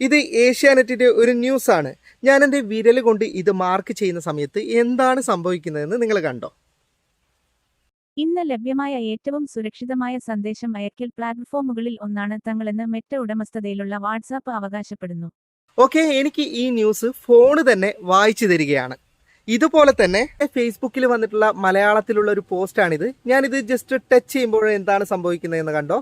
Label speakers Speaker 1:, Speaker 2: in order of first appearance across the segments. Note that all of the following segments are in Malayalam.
Speaker 1: ഇത് ഏഷ്യാനെറ്റിന്റെ ഒരു ന്യൂസാണ്. ആണ് ഞാൻ എന്റെ വിരൽ കൊണ്ട് ഇത് മാർക്ക് ചെയ്യുന്ന സമയത്ത് എന്താണ് സംഭവിക്കുന്നതെന്ന് നിങ്ങൾ കണ്ടോ?
Speaker 2: ഇന്ന് ലഭ്യമായ ഏറ്റവും സുരക്ഷിതമായ സന്ദേശം അയക്കൽ പ്ലാറ്റ്ഫോമുകളിൽ ഒന്നാണ് തങ്ങളെന്ന് മെറ്റ ഉടമസ്ഥതയിലുള്ള വാട്സാപ്പ് അവകാശപ്പെടുന്നു.
Speaker 1: ഓക്കെ എനിക്ക് ഈ ന്യൂസ് ഫോണ് തന്നെ വായിച്ചു തരികയാണ്. ഇതുപോലെ തന്നെ ഫേസ്ബുക്കിൽ വന്നിട്ടുള്ള മലയാളത്തിലുള്ള ഒരു പോസ്റ്റാണിത്. ഞാനിത് ജസ്റ്റ് ടച്ച് ചെയ്യുമ്പോൾ എന്താണ് സംഭവിക്കുന്നതെന്ന് കണ്ടോ?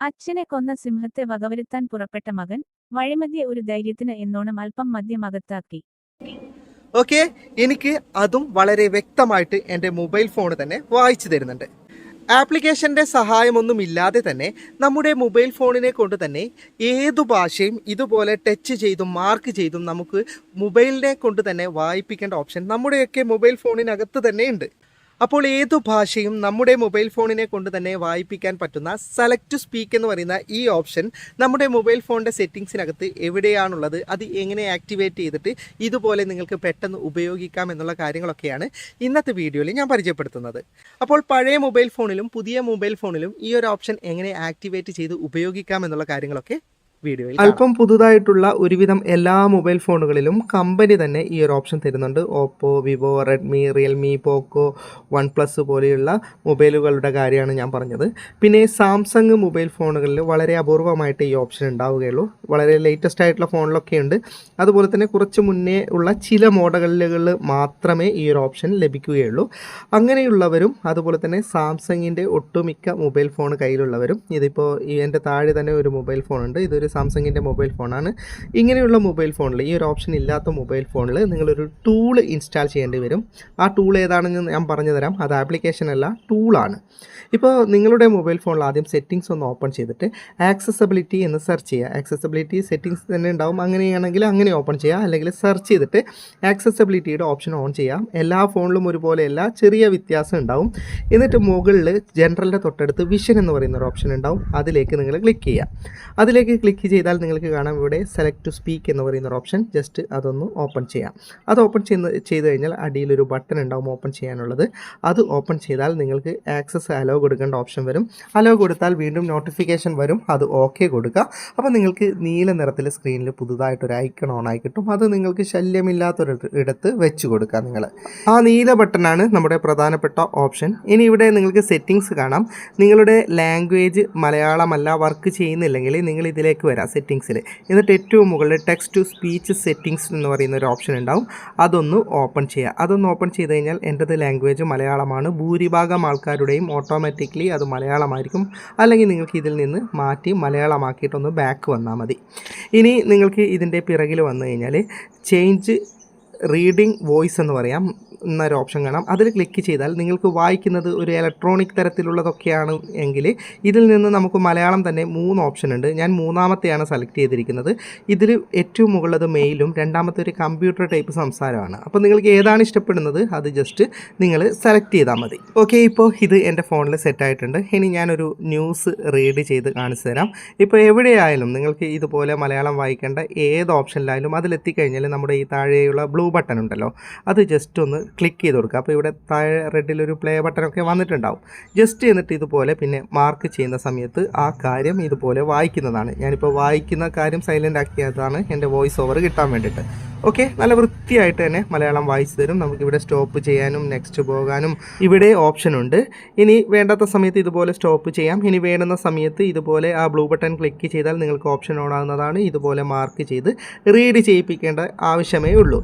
Speaker 2: അച്ഛനെ കൊന്ന സിംഹത്തെ വകവരുത്താൻ പുറപ്പെട്ട മകൻ വഴിമധ്യേ ഒരു ധൈര്യത്തിന് എന്നോണം അല്പം മദ്യം അകത്താക്കി
Speaker 1: ഓക്കെ എനിക്ക് അതും വളരെ വ്യക്തമായിട്ട് എന്റെ മൊബൈൽ ഫോൺ തന്നെ വായിച്ചു തരുന്നുണ്ട്. ആപ്ലിക്കേഷന്റെ സഹായമൊന്നും ഇല്ലാതെ തന്നെ നമ്മുടെ മൊബൈൽ ഫോണിനെ കൊണ്ട് തന്നെ ഏതു ഭാഷയും ഇതുപോലെ ടച്ച് ചെയ്തും മാർക്ക് ചെയ്തും നമുക്ക് മൊബൈലിനെ കൊണ്ട് തന്നെ വായിപ്പിക്കേണ്ട ഓപ്ഷൻ നമ്മുടെയൊക്കെ മൊബൈൽ ഫോണിനകത്ത് തന്നെ ഉണ്ട് അപ്പോൾ ഏതു ഭാഷയും നമ്മുടെ മൊബൈൽ ഫോണിനെ കൊണ്ട് തന്നെ വായിപ്പിക്കാൻ പറ്റുന്ന സെലക്ട് സ്പീക്ക് എന്ന് പറയുന്ന ഈ ഓപ്ഷൻ നമ്മുടെ മൊബൈൽ ഫോണിന്റെ സെറ്റിങ്സിനകത്ത് എവിടെയാണുള്ളത് അത് എങ്ങനെ ആക്ടിവേറ്റ് ചെയ്തിട്ട് ഇതുപോലെ നിങ്ങൾക്ക് പെട്ടെന്ന് ഉപയോഗിക്കാം എന്നുള്ള കാര്യങ്ങളൊക്കെയാണ് ഇന്നത്തെ വീഡിയോയിൽ ഞാൻ പരിചയപ്പെടുത്തുന്നത്. അപ്പോൾ പഴയ മൊബൈൽ ഫോണിലും പുതിയ മൊബൈൽ ഫോണിലും ഈ ഒരു ഓപ്ഷൻ എങ്ങനെ ആക്ടിവേറ്റ് ചെയ്ത് ഉപയോഗിക്കാം എന്നുള്ള കാര്യങ്ങളൊക്കെ വീഡിയോയിൽ അല്പം പുതുതായിട്ടുള്ള ഒരുവിധം എല്ലാ മൊബൈൽ ഫോണുകളിലും കമ്പനി തന്നെ ഈ ഒരു ഓപ്ഷൻ തരുന്നുണ്ട്. Oppo Vivo Redmi Realme Poco OnePlus പോലെയുള്ള മൊബൈലുകളുടെ കാര്യമാണ് ഞാൻ പറഞ്ഞത്. പിന്നെ സാംസങ് മൊബൈൽ ഫോണുകളിൽ വളരെ അപൂർവമായിട്ട് ഈ ഓപ്ഷൻ ഉണ്ടാവുകയുള്ളൂ. വളരെ ലേറ്റസ്റ്റ് ആയിട്ടുള്ള ഫോണിലൊക്കെ ഉണ്ട്. അതുപോലെ തന്നെ കുറച്ച് മുന്നേ ഉള്ള ചില മോഡലുകളിൽ മാത്രമേ ഈ ഒരു ഓപ്ഷൻ ലഭിക്കുകയുള്ളൂ. അങ്ങനെയുള്ളവരും അതുപോലെ തന്നെ സാംസങ്ങിന്റെ ഒട്ടുമിക്ക മൊബൈൽ ഫോൺ കയ്യിലുള്ളവരും ഇതിപ്പോൾ എന്റെ താഴെ തന്നെ ഒരു മൊബൈൽ ഫോൺ ഉണ്ട് ഇതൊരു സാംസങ്ങിന്റെ മൊബൈൽ ഫോണാണ്. ഇങ്ങനെയുള്ള മൊബൈൽ ഫോണിൽ ഈ ഒരു ഓപ്ഷൻ ഇല്ലാത്ത മൊബൈൽ ഫോണിൽ നിങ്ങളൊരു ടൂൾ ഇൻസ്റ്റാൾ ചെയ്യേണ്ടി വരും. ആ ടൂൾ ഏതാണെന്ന് ഞാൻ പറഞ്ഞു തരാം. അത് ആപ്ലിക്കേഷൻ അല്ല ടൂളാണ് ഇപ്പോൾ നിങ്ങളുടെ മൊബൈൽ ഫോണിൽ ആദ്യം സെറ്റിങ്സ് ഒന്ന് ഓപ്പൺ ചെയ്തിട്ട് ആക്സസബിലിറ്റി എന്ന് സെർച്ച് ചെയ്യുക. ആക്സസബിലിറ്റി സെറ്റിങ്സ് തന്നെ ഉണ്ടാവും. അങ്ങനെയാണെങ്കിൽ അങ്ങനെ ഓപ്പൺ ചെയ്യുക. അല്ലെങ്കിൽ സെർച്ച് ചെയ്തിട്ട് ആക്സസബിലിറ്റിയുടെ ഓപ്ഷൻ ഓൺ ചെയ്യാം എല്ലാ ഫോണിലും ഒരുപോലെയല്ല ചെറിയ വ്യത്യാസം ഉണ്ടാവും. എന്നിട്ട് മുകളിൽ ജനറലിന്റെ തൊട്ടടുത്ത് വിഷൻ എന്ന് പറയുന്ന ഒരു ഓപ്ഷൻ ഉണ്ടാവും. അതിലേക്ക് നിങ്ങൾ ക്ലിക്ക് ചെയ്യുക. അതിലേക്ക് ക്ലിക്ക് ചെയ്താൽ നിങ്ങൾക്ക് കാണാം ഇവിടെ സെലക്ട് ടു സ്പീക്ക് എന്ന് പറയുന്ന ഒരു ഓപ്ഷൻ ജസ്റ്റ് അതൊന്ന് ഓപ്പൺ ചെയ്യാം. അത് ഓപ്പൺ ചെയ്യുന്ന ചെയ്ത് കഴിഞ്ഞാൽ അടിയിലൊരു ബട്ടൺ ഉണ്ടാവും ഓപ്പൺ ചെയ്യാനുള്ളത്. അത് ഓപ്പൺ ചെയ്താൽ നിങ്ങൾക്ക് ആക്സസ് അലോ കൊടുക്കേണ്ട ഓപ്ഷൻ വരും. അലോ കൊടുത്താൽ വീണ്ടും നോട്ടിഫിക്കേഷൻ വരും. അത് ഓക്കെ കൊടുക്കുക അപ്പോൾ നിങ്ങൾക്ക് നീല നിറത്തിൽ സ്ക്രീനിൽ പുതുതായിട്ടൊരു ഐക്കൺ ഓൺ ആയി കിട്ടും. അത് നിങ്ങൾക്ക് ശല്യമില്ലാത്തൊരു ഇടത്ത് വെച്ച് കൊടുക്കുക നിങ്ങൾ ആ നീല ബട്ടണാണ് നമ്മുടെ പ്രധാനപ്പെട്ട ഓപ്ഷൻ ഇനി ഇവിടെ നിങ്ങൾക്ക് സെറ്റിങ്സ് കാണാം. നിങ്ങളുടെ ലാംഗ്വേജ് മലയാളമല്ല വർക്ക് ചെയ്യുന്നില്ലെങ്കിൽ നിങ്ങൾ ഇതിലേക്ക് വരാം സെറ്റിങ്സിൽ എന്നിട്ട് ഏറ്റവും മുകളിൽ ടെക്സ്റ്റ് ടു സ്പീച്ച് സെറ്റിങ്സ് എന്ന് പറയുന്ന ഒരു ഓപ്ഷൻ ഉണ്ടാവും. അതൊന്ന് ഓപ്പൺ ചെയ്യുക. അതൊന്ന് ഓപ്പൺ ചെയ്ത് കഴിഞ്ഞാൽ എന്റെത് ലാംഗ്വേജ് മലയാളമാണ്. ഭൂരിഭാഗം ആൾക്കാരുടെയും ഓട്ടോമാറ്റിക്കലി അത് മലയാളമായിരിക്കും. അല്ലെങ്കിൽ നിങ്ങൾക്ക് ഇതിൽ നിന്ന് മാറ്റി മലയാളമാക്കിയിട്ടൊന്ന് ബാക്ക് വന്നാൽ മതി. ഇനി നിങ്ങൾക്ക് ഇതിന്റെ പിറകിൽ വന്നു കഴിഞ്ഞാൽ ചേഞ്ച് റീഡിംഗ് വോയിസ് എന്ന് പറയാം. എന്നൊരു ഓപ്ഷൻ കാണാം. അതിൽ ക്ലിക്ക് ചെയ്താൽ നിങ്ങൾക്ക് വായിക്കുന്നത് ഒരു ഇലക്ട്രോണിക് തരത്തിലുള്ളതൊക്കെയാണ് എങ്കിൽ ഇതിൽ നിന്ന് നമുക്ക് മലയാളം തന്നെ മൂന്ന് ഓപ്ഷൻ ഉണ്ട്. ഞാൻ മൂന്നാമത്തെയാണ് സെലക്ട് ചെയ്തിരിക്കുന്നത്. ഇതിൽ ഏറ്റവും മുകളിലത് മെയിലും രണ്ടാമത്തെ ഒരു കമ്പ്യൂട്ടർ ടൈപ്പ് സംസാരമാണ്. അപ്പോൾ നിങ്ങൾക്ക് ഏതാണ് ഇഷ്ടപ്പെടുന്നത്? അത് ജസ്റ്റ് നിങ്ങൾ സെലക്ട് ചെയ്താൽ മതി. ഓക്കെ ഇപ്പോൾ ഇത് എന്റെ ഫോണിൽ സെറ്റ് ആയിട്ടുണ്ട്. ഇനി ഞാനൊരു ന്യൂസ് റീഡ് ചെയ്ത് കാണിച്ചു തരാം. ഇപ്പോൾ എവിടെയായാലും നിങ്ങൾക്ക് ഇതുപോലെ മലയാളം വായിക്കേണ്ട ഏത് ഓപ്ഷനിലായാലും അതിലെത്തിക്കഴിഞ്ഞാൽ നമ്മുടെ ഈ താഴെയുള്ള ബ്ലൂ ബട്ടൺ ഉണ്ടല്ലോ. അത് ജസ്റ്റ് ഒന്ന് ക്ലിക്ക് ചെയ്ത് കൊടുക്കുക. അപ്പോൾ ഇവിടെ താഴെ റെഡിലൊരു പ്ലേ ബട്ടണൊക്കെ വന്നിട്ടുണ്ടാവും. ജസ്റ്റ് എന്നിട്ട് ഇതുപോലെ പിന്നെ മാർക്ക് ചെയ്യുന്ന സമയത്ത് ആ കാര്യം ഇതുപോലെ വായിക്കുന്നതാണ്. ഞാനിപ്പോൾ വായിക്കുന്ന കാര്യം സൈലന്റ് ആക്കിയതാണ് എന്റെ വോയിസ് ഓവർ കിട്ടാൻ വേണ്ടിയിട്ട്. ഓക്കെ നല്ല വൃത്തിയായിട്ട് തന്നെ മലയാളം വായിച്ചു തരും. നമുക്കിവിടെ സ്റ്റോപ്പ് ചെയ്യാനും നെക്സ്റ്റ് പോകാനും ഇവിടെ ഓപ്ഷൻ ഉണ്ട്. ഇനി വേണ്ടാത്ത സമയത്ത് ഇതുപോലെ സ്റ്റോപ്പ് ചെയ്യാം. ഇനി വേണ്ടുന്ന സമയത്ത് ഇതുപോലെ ആ ബ്ലൂ ബട്ടൺ ക്ലിക്ക് ചെയ്താൽ നിങ്ങൾക്ക് ഓപ്ഷൻ ഓൺ ആകുന്നതാണ് ഇതുപോലെ മാർക്ക് ചെയ്ത് റീഡ് ചെയ്യിപ്പിക്കേണ്ട ആവശ്യമേ ഉള്ളൂ.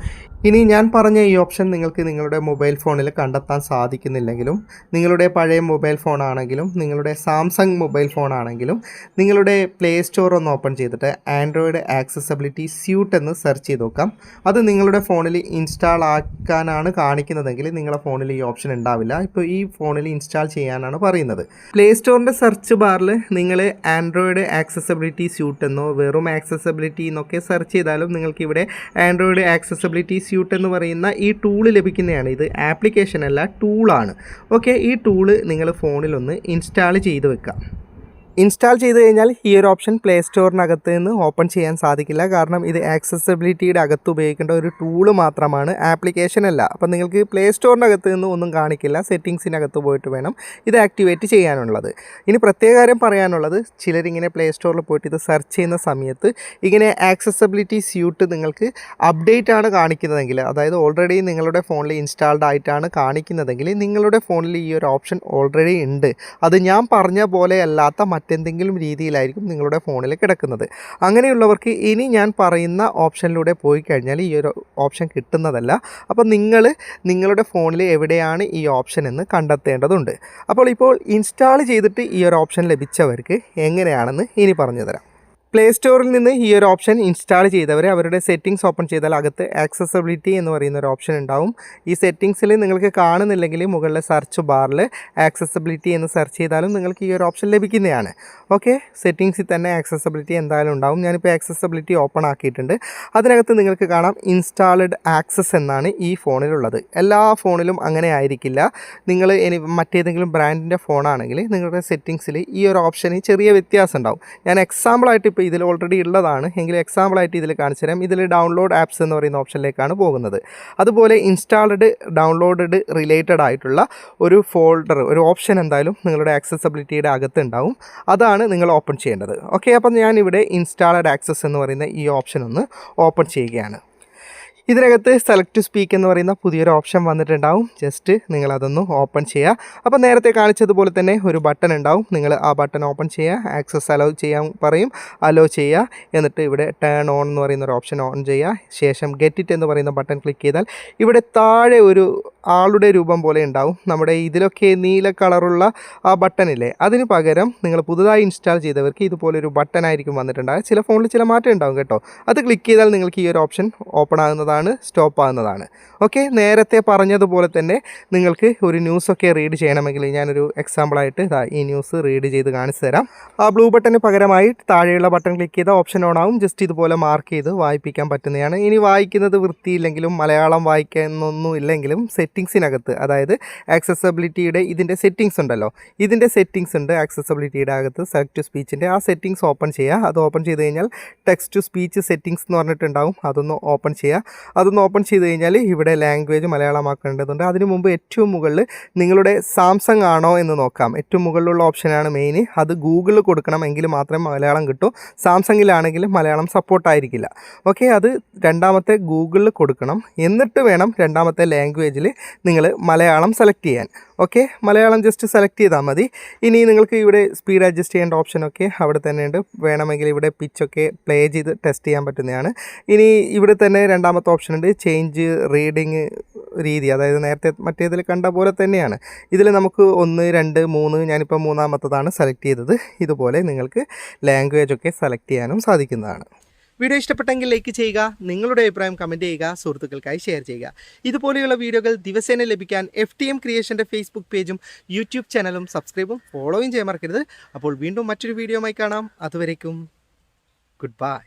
Speaker 1: ഇനി ഞാൻ പറഞ്ഞ ഈ ഓപ്ഷൻ നിങ്ങൾക്ക് നിങ്ങളുടെ മൊബൈൽ ഫോണിൽ കണ്ടെത്താൻ സാധിക്കുന്നില്ലെങ്കിലും നിങ്ങളുടെ പഴയ മൊബൈൽ ഫോണാണെങ്കിലും നിങ്ങളുടെ സാംസങ് മൊബൈൽ ഫോണാണെങ്കിലും നിങ്ങളുടെ പ്ലേ സ്റ്റോർ ഒന്ന് ഓപ്പൺ ചെയ്തിട്ട് ആൻഡ്രോയിഡ് ആക്സസബിലിറ്റി സ്യൂട്ട് എന്ന് സെർച്ച് ചെയ്ത് നോക്കാം. അത് നിങ്ങളുടെ ഫോണിൽ ഇൻസ്റ്റാൾ ആക്കാനാണ് കാണിക്കുന്നതെങ്കിൽ നിങ്ങളുടെ ഫോണിൽ ഈ ഓപ്ഷൻ ഉണ്ടാവില്ല. ഇപ്പോൾ ഈ ഫോണിൽ ഇൻസ്റ്റാൾ ചെയ്യാനാണ് പറയുന്നത്. പ്ലേ സ്റ്റോറിന്റെ സെർച്ച് ബാറിൽ നിങ്ങൾ ആൻഡ്രോയിഡ് ആക്സസബിലിറ്റി സ്യൂട്ട് എന്നോ വെറും ആക്സസബിലിറ്റി എന്നൊക്കെ സെർച്ച് ചെയ്താലും നിങ്ങൾക്ക് ഇവിടെ ആൻഡ്രോയിഡ് ആക്സസബിലിറ്റി എന്ന് പറയുന്ന ഈ ടൂൾ ലഭിക്കുന്നതാണ്. ഇത് ആപ്ലിക്കേഷൻ അല്ല ടൂളാണ് ഓക്കെ ഈ ടൂൾ നിങ്ങൾ ഫോണിലൊന്ന് ഇൻസ്റ്റാൾ ചെയ്ത് വെക്കാം ഇൻസ്റ്റാൾ ചെയ്ത് കഴിഞ്ഞാൽ ഈ ഒരു ഓപ്ഷൻ പ്ലേ സ്റ്റോറിനകത്ത് നിന്ന് ഓപ്പൺ ചെയ്യാൻ സാധിക്കില്ല. കാരണം ഇത് ആക്സസിബിലിറ്റിയുടെ അകത്ത് ഉപയോഗിക്കേണ്ട ഒരു ടൂൾ മാത്രമാണ്. ആപ്ലിക്കേഷൻ അല്ല. അപ്പം നിങ്ങൾക്ക് പ്ലേ സ്റ്റോറിനകത്ത് നിന്ന് ഒന്നും കാണിക്കില്ല. സെറ്റിങ്സിനകത്ത് പോയിട്ട് വേണം ഇത് ആക്ടിവേറ്റ് ചെയ്യാനുള്ളത്. ഇനി പ്രത്യേക കാര്യം പറയാനുള്ളത് ചിലരിങ്ങനെ പ്ലേ സ്റ്റോറിൽ പോയിട്ട് ഇത് സെർച്ച് ചെയ്യുന്ന സമയത്ത് ഇങ്ങനെ ആക്സസബിലിറ്റി സ്യൂട്ട് നിങ്ങൾക്ക് അപ്ഡേറ്റ് ആണ് കാണിക്കുന്നതെങ്കിൽ അതായത് ഓൾറെഡി നിങ്ങളുടെ ഫോണിൽ ഇൻസ്റ്റാൾഡ് ആയിട്ടാണ് കാണിക്കുന്നതെങ്കിൽ നിങ്ങളുടെ ഫോണിൽ ഈ ഒരു ഓപ്ഷൻ ഓൾറെഡി ഉണ്ട്. അത് ഞാൻ പറഞ്ഞ പോലെ അല്ലാത്ത മറ്റെന്തെങ്കിലും രീതിയിലായിരിക്കും നിങ്ങളുടെ ഫോണിൽ കിടക്കുന്നത്. അങ്ങനെയുള്ളവർക്ക് ഇനി ഞാൻ പറയുന്ന ഓപ്ഷനിലൂടെ പോയി കഴിഞ്ഞാൽ ഈ ഒരു ഓപ്ഷൻ കിട്ടുന്നതല്ല. അപ്പോൾ നിങ്ങൾ നിങ്ങളുടെ ഫോണിൽ എവിടെയാണ് ഈ ഓപ്ഷൻ എന്ന് കണ്ടെത്തേണ്ടതുണ്ട്. അപ്പോൾ ഇപ്പോൾ ഇൻസ്റ്റാൾ ചെയ്തിട്ട് ഈ ഒരു ഓപ്ഷൻ ലഭിച്ചവർക്ക് എങ്ങനെയാണെന്ന് ഇനി പറഞ്ഞു തരാം. പ്ലേ സ്റ്റോറിൽ നിന്ന് ഈ ഒരു ഓപ്ഷൻ ഇൻസ്റ്റാൾ ചെയ്തവർ അവരുടെ സെറ്റിങ്സ് ഓപ്പൺ ചെയ്താൽ അകത്ത് ആക്സസബിലിറ്റി എന്ന് പറയുന്ന ഒരു ഓപ്ഷൻ ഉണ്ടാവും. ഈ സെറ്റിങ്സിൽ നിങ്ങൾക്ക് കാണുന്നില്ലെങ്കിൽ മുകളിലെ സെർച്ച് ബാറിൽ ആക്സസബിലിറ്റി എന്ന് സെർച്ച് ചെയ്താലും നിങ്ങൾക്ക് ഈ ഒരു ഓപ്ഷൻ ലഭിക്കുന്നതാണ്. ഓക്കെ സെറ്റിങ്സിൽ തന്നെ ആക്സസബിലിറ്റി എന്തായാലും ഉണ്ടാവും. ഞാനിപ്പോൾ ആക്സസബിലിറ്റി ഓപ്പൺ ആക്കിയിട്ടുണ്ട്. അതിനകത്ത് നിങ്ങൾക്ക് കാണാം ഇൻസ്റ്റാൾഡ് ആക്സസ് എന്നാണ് ഈ ഫോണിലുള്ളത്. എല്ലാ ഫോണിലും അങ്ങനെ ആയിരിക്കില്ല. നിങ്ങൾ ഇനി മറ്റേതെങ്കിലും ബ്രാൻഡിന്റെ ഫോണാണെങ്കിൽ നിങ്ങളുടെ സെറ്റിങ്സിൽ ഈ ഒരു ഓപ്ഷന് ചെറിയ വ്യത്യാസം ഉണ്ടാവും. ഞാൻ എക്സാമ്പിളായിട്ട് ഇപ്പോൾ ഇതിൽ ഓൾറെഡി ഉള്ളതാണ്. എങ്കിൽ എക്സാമ്പിളായിട്ട് ഇതിൽ കാണിച്ചു തരാം. ഇതിൽ ഡൗൺലോഡ് ആപ്സ് എന്ന് പറയുന്ന ഓപ്ഷനിലേക്കാണ് പോകുന്നത്. അതുപോലെ ഇൻസ്റ്റാൾഡ് ഡൗൺലോഡഡ് റിലേറ്റഡ് ആയിട്ടുള്ള ഒരു ഫോൾഡർ ഒരു ഓപ്ഷൻ എന്തായാലും നിങ്ങളുടെ ആക്സസബിലിറ്റിയുടെ അകത്ത് ഉണ്ടാവും അതാണ് നിങ്ങൾ ഓപ്പൺ ചെയ്യേണ്ടത്. ഓക്കെ അപ്പം ഞാനിവിടെ ഇൻസ്റ്റാൾഡ് ആക്സസ് എന്ന് പറയുന്ന ഈ ഓപ്ഷൻ ഒന്ന് ഓപ്പൺ ചെയ്യുകയാണ്. ഇതിനകത്ത് സെലക്ട് സ്പീക്ക് എന്ന് പറയുന്ന പുതിയൊരു ഓപ്ഷൻ വന്നിട്ടുണ്ടാവും. ജസ്റ്റ് നിങ്ങൾ അതൊന്ന് ഓപ്പൺ ചെയ്യുക അപ്പോൾ നേരത്തെ കാണിച്ചതുപോലെ തന്നെ ഒരു ബട്ടൺ ഉണ്ടാവും. നിങ്ങൾ ആ ബട്ടൺ ഓപ്പൺ ചെയ്യുക ആക്സസ് അലോ ചെയ്യാൻ പറയും. അലോ ചെയ്യുക എന്നിട്ട് ഇവിടെ ടേൺ ഓൺ എന്ന് പറയുന്ന ഒരു ഓപ്ഷൻ ഓൺ ചെയ്യുക ശേഷം ഗെറ്റ് ഇറ്റ് എന്ന് പറയുന്ന ബട്ടൺ ക്ലിക്ക് ചെയ്താൽ ഇവിടെ താഴെ ഒരു ആളുടെ രൂപം പോലെ ഉണ്ടാവും. നമ്മുടെ ഇതിലൊക്കെ നീല കളറുള്ള ആ ബട്ടണില്ലേ അതിന് പകരം നിങ്ങൾ പുതുതായി ഇൻസ്റ്റാൾ ചെയ്തവർക്ക് ഇതുപോലൊരു ബട്ടൺ ആയിരിക്കും വന്നിട്ടുണ്ടാകുക ചില ഫോണിൽ ചില മാറ്റം ഉണ്ടാവും കേട്ടോ. അത് ക്ലിക്ക് ചെയ്താൽ നിങ്ങൾക്ക് ഈ ഒരു ഓപ്ഷൻ ഓപ്പൺ ആകുന്നതാണ്. സ്റ്റോപ്പ് ആവുന്നതാണ്. ഓക്കെ നേരത്തെ പറഞ്ഞതുപോലെ തന്നെ നിങ്ങൾക്ക് ഒരു ന്യൂസൊക്കെ റീഡ് ചെയ്യണമെങ്കിൽ ഞാനൊരു എക്സാമ്പിളായിട്ട് ഈ ന്യൂസ് റീഡ് ചെയ്ത് കാണിച്ചു തരാം. ആ ബ്ലൂ ബട്ടന് പകരമായി താഴെയുള്ള ബട്ടൺ ക്ലിക്ക് ചെയ്താൽ ഓപ്ഷൻ ഓൺ ആവും. ജസ്റ്റ് ഇതുപോലെ മാർക്ക് ചെയ്ത് വായിപ്പിക്കാൻ പറ്റുന്നതാണ്. ഇനി വായിക്കുന്നത് വൃത്തിയില്ലെങ്കിലും മലയാളം വായിക്കുന്നൊന്നും ഇല്ലെങ്കിലും സെറ്റിങ്സിനകത്ത് അതായത് ആക്സസബിലിറ്റിയുടെ ഇതിന്റെ സെറ്റിങ്സ് ഉണ്ടല്ലോ ഇതിന്റെ സെറ്റിങ്സ് ഉണ്ട്. ആക്സസബിലിറ്റിയുടെ അകത്ത് സെലക്ട് ടു സ്പീച്ചിന്റെ ആ സെറ്റിങ്സ് ഓപ്പൺ ചെയ്യുക. അത് ഓപ്പൺ ചെയ്ത് കഴിഞ്ഞാൽ ടെക്സ്റ്റ് ടു സ്പീച്ച് സെറ്റിങ്സ് എന്ന് പറഞ്ഞിട്ടുണ്ടാവും. അതൊന്ന് ഓപ്പൺ ചെയ്യുക. അതൊന്ന് ഓപ്പൺ ചെയ്ത് കഴിഞ്ഞാൽ ഇവിടെ ലാംഗ്വേജ് മലയാളമാക്കേണ്ടതുണ്ട്. അതിന് മുമ്പ് ഏറ്റവും മുകളിൽ നിങ്ങളുടെ സാംസങ് ആണോ എന്ന് നോക്കാം. ഏറ്റവും മുകളിലുള്ള ഓപ്ഷനാണ് മെയിൻ അത് ഗൂഗിളിൽ കൊടുക്കണം എങ്കിൽ മാത്രമേ മലയാളം കിട്ടൂ. സാംസങ്ങിലാണെങ്കിൽ മലയാളം സപ്പോർട്ടായിരിക്കില്ല ഓക്കെ അത് രണ്ടാമത്തെ ഗൂഗിളിൽ കൊടുക്കണം. എന്നിട്ട് വേണം രണ്ടാമത്തെ ലാംഗ്വേജിൽ നിങ്ങൾ മലയാളം സെലക്ട് ചെയ്യാൻ. ഓക്കെ മലയാളം ജസ്റ്റ് സെലക്ട് ചെയ്താൽ മതി. ഇനി നിങ്ങൾക്ക് ഇവിടെ സ്പീഡ് അഡ്ജസ്റ്റ് ചെയ്യേണ്ട ഓപ്ഷനൊക്കെ അവിടെ തന്നെയുണ്ട് വേണമെങ്കിൽ ഇവിടെ പിച്ചൊക്കെ പ്ലേ ചെയ്ത് ടെസ്റ്റ് ചെയ്യാൻ പറ്റുന്നതാണ്. ഇനി ഇവിടെ തന്നെ രണ്ടാമത്തെ ഓപ്ഷൻ ഉണ്ട്. ചേഞ്ച് റീഡിങ് രീതി. അതായത് നേരത്തെ മറ്റേതിൽ കണ്ട പോലെ തന്നെയാണ്. ഇതിൽ നമുക്ക് ഒന്ന് രണ്ട് മൂന്ന് ഞാനിപ്പോൾ മൂന്നാമത്തതാണ് സെലക്ട് ചെയ്തത്. ഇതുപോലെ നിങ്ങൾക്ക് ലാംഗ്വേജ് ഒക്കെ സെലക്ട് ചെയ്യാനും സാധിക്കുന്നതാണ്. വീഡിയോ ഇഷ്ടപ്പെട്ടെങ്കിൽ ലൈക്ക് ചെയ്യുക നിങ്ങളുടെ അഭിപ്രായം കമന്റ് ചെയ്യുക സുഹൃത്തുക്കൾക്കായി ഷെയർ ചെയ്യുക. ഇതുപോലെയുള്ള വീഡിയോകൾ ദിവസേന ലഭിക്കാൻ എഫ് ടി എം ക്രിയേഷന്റെ ഫേസ്ബുക്ക് പേജും യൂട്യൂബ് ചാനലും സബ്സ്ക്രൈബും ഫോളോയും ചെയ്യാൻ മറക്കരുത്. അപ്പോൾ വീണ്ടും മറ്റൊരു വീഡിയോയുമായി കാണാം. അതുവരേക്കും ഗുഡ് ബൈ